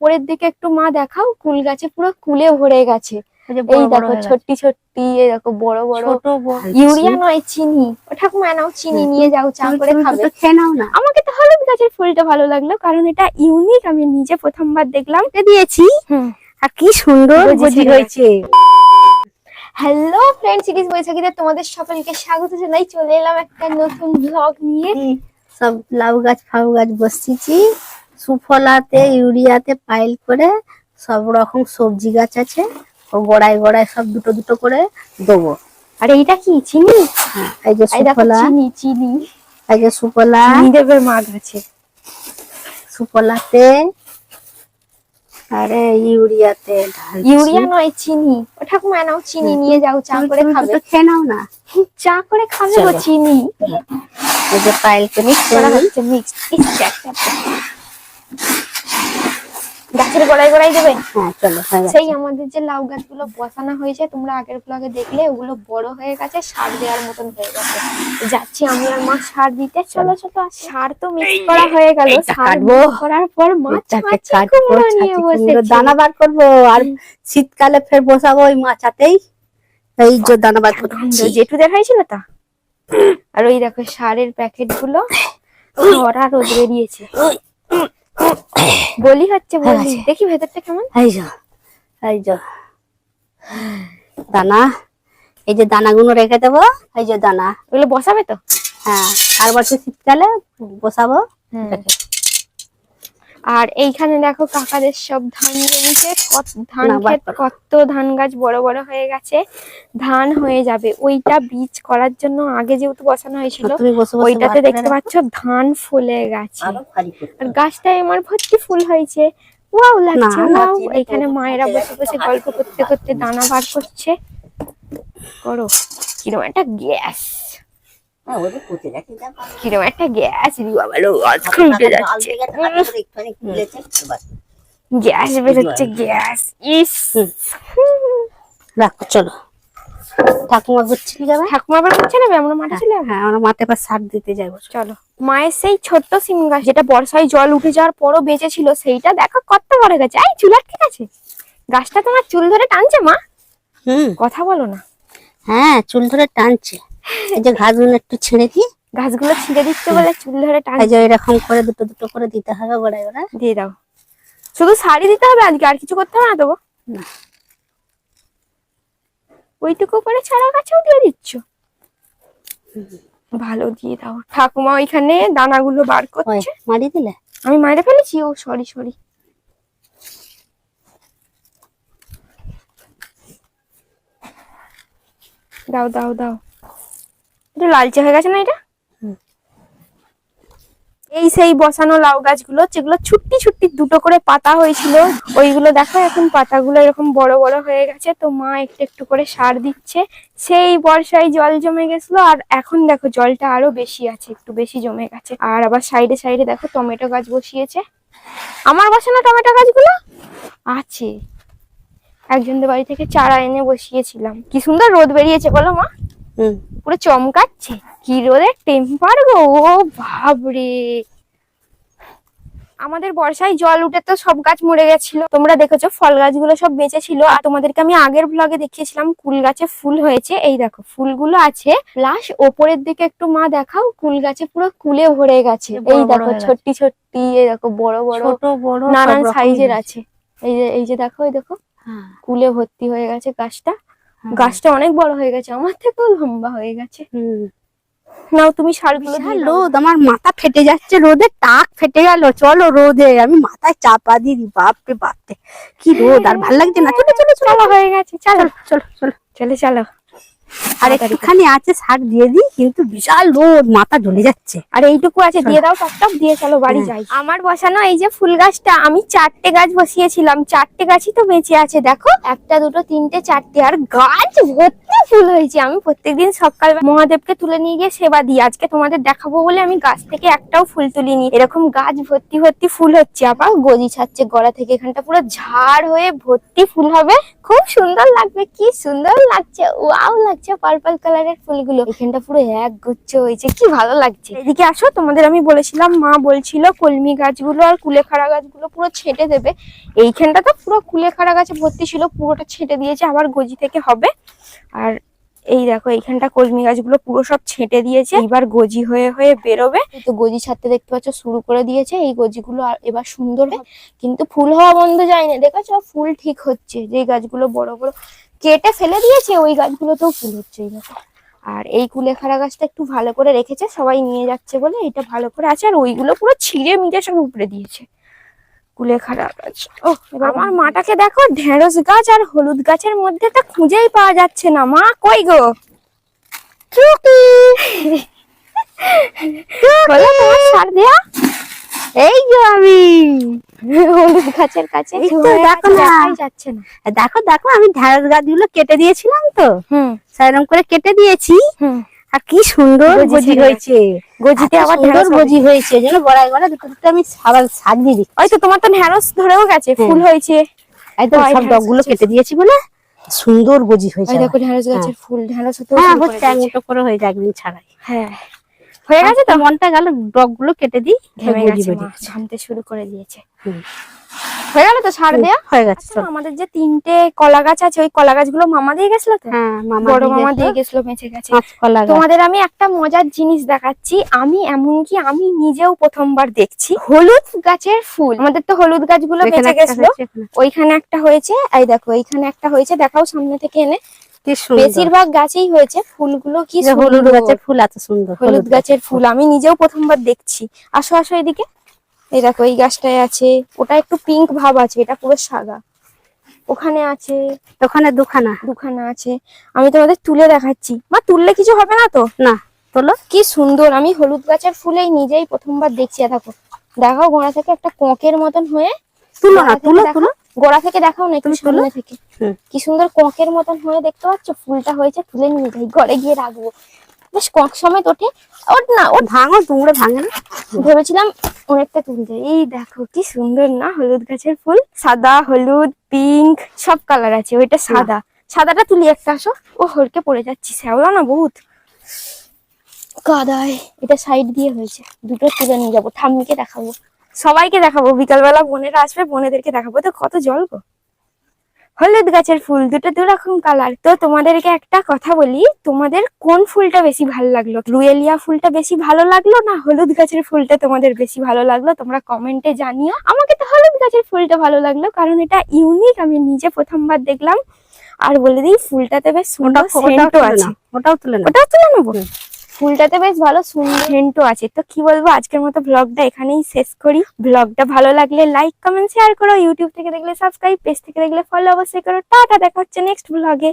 ওপরের দিকে একটু মা দেখাও কুল গাছে পুরো কুলে ভরে গেছে। এই দেখো ছোট্টি ছোট্টি এই দেখো বড় বড়। ইউরিয়া নয় চিনি। ঠাকুমা নাও চিনি নিয়ে যাও চা করে খাবে। আমাকে তো হলুদ গাছের ফুলটা ভালো লাগল কারণ এটা ইউনিক আমি নিজে প্রথমবার দেখলাম। এটা দিয়েছি। আর কি সুন্দর হয়েছে। হ্যালো ফ্রেন্ড সিরিজ বৈশাখীতে তোমাদের সকলকে স্বাগত জানাই। চলে এলাম একটা নতুন ব্লগ নিয়ে। সব লাউ গাছ ফাউ গাছ বসিয়েছি। সুফলাতে ইউরিয়াতে পাইল করে সব রকম সবজি গাছ আছে ও গোড়ায় গোড়ায় সব দুটো দুটো করে দেবো। আর এইটা কি চিনি? হ্যাঁ, এই যে সুফলা। চিনি চিনি। এই যে সুফলা। চিনি দেবের মা গাছে। সুফলাতে আরে ইউরিয়াতে ইউরিয়া নয় চিনি। ও ঠাকুমা নাও চিনি নিয়ে যাও চা করে খাবে। খেয়ে নাও না। চা করে খাবে গো চিনি। এই যে পাইলকে মিক্স করা হচ্ছে মিক্স গাছের গোড়ায় গোড়ায় দেবে? হ্যাঁ চলো সেই আমাদের যে লাউ গাছগুলো বসানো হয়েছে তোমরা আগের ব্লগে দেখলে ওগুলো বড় হয়ে গেছে সার দেওয়ার মতন হয়ে গেছে। যাচ্ছি আমি আর মা সার দিতে। চলো চলো। আর সার তো মিক্স করা হয়ে গেল। সার করার পর মাছ কুমড়ো নিয়ে দানা বার করব আর শীতকালে ফের বসাবো ওই মাচাতেই এই যে দানা বার করছি। জেঠু দেখাইছিল তা? আর ওই দেখো সারের প্যাকেটগুলো ভরা রোদ বেরিয়েছে বলি হচ্ছে বলি হ্যাঁ। দেখি ভেতরটা কেমন? এই যা এই যা। দানা এই যে দানাগুলো রেখে দেবো এই যে দানা। ওগুলো বসাবে তো? হ্যাঁ আর বছর শীতকালে বসাবো। আর এইখানে দেখো কাকাদের সব ধান জমিতে কত ধান ক্ষেত কত ধান গাছ বড় বড় হয়ে গেছে। ধান হয়ে যাবে। ওইটা বীজ করার জন্য আগে যেহেতু বসানো হয়েছিল ওইটাতে দেখতে। পাচ্ছ ধান ফুলে গেছে। আরও। গাছটায় আমার ভর্তি ফুল হয়েছে। ওয়াও লাগছে ওয়াও। এখানে মায়েরা বসে বসে গল্প করতে করতে দানা বার করছে। করো। কিরম একটা গ্যাস হ্যাঁ, ওদের পুঁতে রাখি, যা ভালো। কিরম একটা গ্যাস গ্যাস বেরোচ্ছে গ্যাস। ইস। রাখো চলো। ঠাকুমা ঘুরছি যাবে ঠাকুমা আবার করছে নেবে আমরা মাঠে যাব? হ্যাঁ আমরা মাঠে সার দিতে যাব। চলো। মায়ের সেই ছোট্ট সিম গাছ যেটা বর্ষায় জল উঠে যাওয়ার পরও বেঁচে ছিল সেইটা দেখো কত বড় গেছে। এই চুল ঠিক আছে। গাছটা তোমার চুল ধরে টানছে মা? হুম। কথা বলো না। হ্যাঁ চুল ধরে টানছে। এই যে ঘাসগুলো একটু ছেড়ে দিই। গাছগুলো ছিঁড়ে দিচ্ছে বলে চুল ধরে এই টানছে যে এরকম করে দুটো দুটো করে দিতে হবে গোড়ায় গোড়ায় দিয়ে দাও। শুধু শাড়ি দিতে হবে আজকে আর কিছু করতে হবে না দেবো? না। ওইটুকু করে ছাড়া গাছেও দিয়ে দিচ্ছ? ভালো দিয়ে দাও। ঠাকুমা ওইখানে দানাগুলো বার করছে। মারি দিলে? আমি মারে ফেলেছি? ও সরি সরি দাও দাও দাও। লালচে হয়ে গেছে না এটা? এই সেই বসানো লাউ গাছগুলো, যেগুলো ছুট্টি ছুট্টি দুটো করে পাতা হয়েছিল, ওইগুলো দেখো, এখন পাতাগুলো এরকম বড় বড় হয়ে গেছে, তো মা একটু একটু করে সার দিচ্ছে। সেই বর্ষায় জল জমে গেছিল, আর এখন দেখো জলটা আরও বেশি আছে, একটু বেশি জমে গেছে। আর আবার সাইডে সাইডে দেখো টমেটো গাছ বসিয়েছে। আমার বসানো টমেটো গাছগুলো? আছে। একজনদের বাড়ি থেকে চারা এনে বসিয়েছিলাম। কি সুন্দর রোদ বেরিয়েছে বলো মা। পুরো চমকাচ্ছে। কি রোদের টেম্পার গো ও বাবরে আমাদের বর্ষায় জল উঠে তো সব গাছ মরে গেছিল। তোমরা দেখেছ ফল গাছগুলো সব বেঁচে ছিল আর তোমাদেরকে আমি আগের ব্লগে দেখিয়েছিলাম কুল গাছে ফুল হয়েছে। এই দেখো ফুলগুলো আছে। প্লাস ওপরের দিকে একটু মা দেখাও কুল গাছে পুরো কুলে ভরে গেছে। এই দেখো। ছোট্টি ছোট্টি এই দেখো বড় বড়। ছোট বড় নানান সাইজের আছে। এই যে এই যে দেখো এই দেখো। হ্যাঁ, কুলে ভর্তি হয়ে গেছে গাছটা। গাছটা অনেক বড় হয়ে গেছে আমার থেকেও লম্বা হয়ে গেছে। হুম। নাও তুমি বিশাল রোদ আমার মাথা ফেটে যাচ্ছে রোদে টাক ফেটে গেল। চলো রোদে আমি মাথায় চাপা দিই বাপরে বাপরে। কি রোদ আর ভালো লাগছে না। চলো চলো চলো। হয়ে গেছে চলো চলো চলো। চলে চলো। আর একটুখানি আছে শাক দিয়ে দিই কিন্তু বিশাল রোদ মাথা জ্বলে যাচ্ছে। আর এইটুকু আছে দিয়ে দাও টপ টপ দিয়ে চলো বাড়ি হ্যাঁ। যাই। আমার বসানো এই যে ফুল গাছটা আমি চারটে গাছ বসিয়েছিলাম চারটে গাছই তো বেঁচে আছে দেখো। একটা দুটো তিনটে চারটে আর গাছ ভর্তি ফুল হয়েছে। আমি প্রত্যেকদিন সকাল মহাদেবকে তুলে নিয়ে গিয়ে সেবা দিই। আজকে তোমাদের দেখাবো বলে আমি গাছ থেকে একটাও ফুল তুলিনি। এরকম গাছ ভর্তি ভর্তি ফুল হচ্ছে আবার। গজি ছাড়ছে গড়া থেকে এখানটা পুরো ঝাড় হয়ে ভর্তি ফুল হবে। খুব সুন্দর লাগবে, কি সুন্দর লাগছে। ওয়াও লাগছে পার্পল কালারের ফুলগুলো। এখানটা পুরো এক গুচ্ছ হয়েছে, কি ভালো লাগছে। এদিকে আসো, তোমাদের আমি বলেছিলাম, মা বলছিল কলমি গাছগুলো আর কুলেখাড়া গাছগুলো পুরো ছেটে দেবে। এইখানটা তো পুরো কুলেখাড়া গাছে ভর্তি ছিল, পুরোটা ছেটে দিয়েছে, আবার গজি থেকে হবে। আর এই দেখো, এইখানটা কলমি গাছগুলো পুরো সব ছেটে দিয়েছে। এবার গজি হয়ে হয়ে বেরোবে। তো গজি ছাড়তে দেখতে পাচ্ছ, শুরু করে দিয়েছে। এই গজিগুলো এবার সুন্দর কিন্তু ফুল হওয়া বন্ধ যায়নি। দেখেছ, ফুল ঠিক হচ্ছে। যে গাছগুলো বড় বড় কেটে ফেলে দিয়েছে, ওই গাছগুলোতেও ফুল হচ্ছে এই দেখো। আর এই কুলেখাড়া গাছটা একটু ভালো করে রেখেছে। সবাই নিয়ে যাচ্ছে বলে এটা ভালো করে আছে। আর ওইগুলো পুরো ছিঁড়ে মিটে সব উপরে দিয়েছে। কুলেখাড়া গাছ ও আমার মাটাকে দেখো ঢেঁড়স গাছ আর হলুদ গাছের মধ্যে তো খুঁজেই পাওয়া যাচ্ছে না। মা কই গো? চুকি। বলো তোমার সার দেয়া? এই যে আমি। হলুদ গাছের কাছে দেখো না। যাচ্ছে না। দেখো দেখো আমি ঢেঁড়স গাছগুলো কেটে দিয়েছিলাম তো। হুম। সেরকম করে কেটে দিয়েছি। হুম। আর কি সুন্দর গজি হয়েছে। গজিতে আবার সুন্দর ঢেঁড়স গজি। হয়েছে যেন বড়াই বড়া দুটো দুটো আমি সাবান সাজিয়ে দিই ওই তো তোমার তো ঢেঁড়স ধরেও গেছে ফুল হয়েছে। একদম সব ডগগুলো কেটে দিয়েছি বলে সুন্দর গজি হয়েছে দেখো ঢেঁড়স গাছের ফুল ঢেঁড়স তো হ্যাঁ হচ্ছে দিয়েছে। করে হয়ে যায় একদিন ছাড়াই। হ্যাঁ। হয়ে গেছে তো? তো মনটা গেল ডগগুলো কেটে দিই ঘেমে গজি গেছে ঘামতে শুরু করে দিয়েছে। হয়ে গেল তো সার দেয়া? হয়ে গেছে আচ্ছা, আমাদের যে তিনটে কলা গাছ আছে ওই কলা গাছগুলো মামা দিয়ে গেছিল তো? হ্যাঁ মামা বড় মামা দিয়ে গেছিল। বেঁচে গেছে। তোমাদের আমি একটা মজার জিনিস দেখাচ্ছি। আমি এমনকি আমি নিজেও প্রথমবার দেখছি। হলুদ গাছের ফুল। আমাদের তো হলুদ গাছগুলো বেঁচে গেছিল। ওইখানে। একটা হয়েছে এই দেখো এইখানে একটা হয়েছে দেখাও সামনে থেকে এনে। বেশিরভাগ গাছেই হয়েছে ফুলগুলো কি হলুদ গাছের ফুল এত সুন্দর হলুদ গাছের ফুল আমি নিজেও প্রথমবার দেখছি। আসো আসো এদিকে। এই দেখো এই গাছটায় আছে। ওটা একটু পিঙ্ক ভাব আছে এটা পুরো সাদা। ওখানে আছে ওখানে দুখানা। দুখানা আছে। আমি তোমাদের তুলে দেখাচ্ছি। মা তুললে কিছু হবে না তো? না তোলো। কি সুন্দর আমি হলুদ গাছের ফুলেই নিজেই প্রথমবার দেখছি। দেখো দেখাও গোড়া থেকে একটা কোঁকের মতন হয়ে তুলো না তুলো তুলো। গোড়া থেকে দেখাও না একটু সামনে থেকে। কি সুন্দর কোঁকের মতন হয়ে দেখতে পাচ্ছ? ফুলটা হয়েছে তুলে নিয়ে যাই ঘরে গিয়ে রাখব। বেশ কক সমেত ওঠে। ওঠ না ওঠ ভাঙো তোমরা ভাঙে না। ভেবেছিলাম অনেকটা তুলতে এই দেখো কি সুন্দর না? হলুদ গাছের ফুল সাদা হলুদ পিঙ্ক সব কালার আছে ওইটা সাদা। সাদাটা তুলি একটা আসো। ও হরকে পড়ে যাচ্ছি শ্যাওলা না বহুত? কাদায়। এটা সাইড দিয়ে হয়েছে। দুটো তুলে নিয়ে যাব ঠাম্মিকে দেখাবো। সবাইকে দেখাবো। বিকালবেলা বোনেরা আসবে বোনেদেরকে দেখাবো। তো কত জল গো। হলুদ গাছের ফুল দুটো দু রকম কালার তো তোমাদেরকে একটা কথা বলি তোমাদের কোন ফুলটা বেশি ভালো লাগল? রুয়েলিয়া ফুলটা বেশি ভালো লাগল না হলুদ গাছের ফুলটা তোমাদের বেশি ভালো লাগল? তোমরা কমেন্টে জানিও। আমাকে তো হলুদ গাছের ফুলটা ভালো লাগল কারণ এটা ইউনিক আমি নিজে প্রথমবার দেখলাম। আর বলে দিই ফুলটাতে বেশ সুন্দর ওটাও সেন্টও তুলে আছে। ওটাও তুলে ওটাও তুলে নেব। ফুলটাতে বেশ ভালো সুন্দর আছে। তো কি বলব, আজকের মতো ব্লগটা এখানেই শেষ করি। ব্লগটা ভালো লাগলে লাইক কমেন্ট শেয়ার করো। ইউটিউব থেকে দেখলে সাবস্ক্রাইব পেজ থেকে দেখলে ফলো অবশ্যই করো। টাটা, দেখা হচ্ছে নেক্সট ব্লগে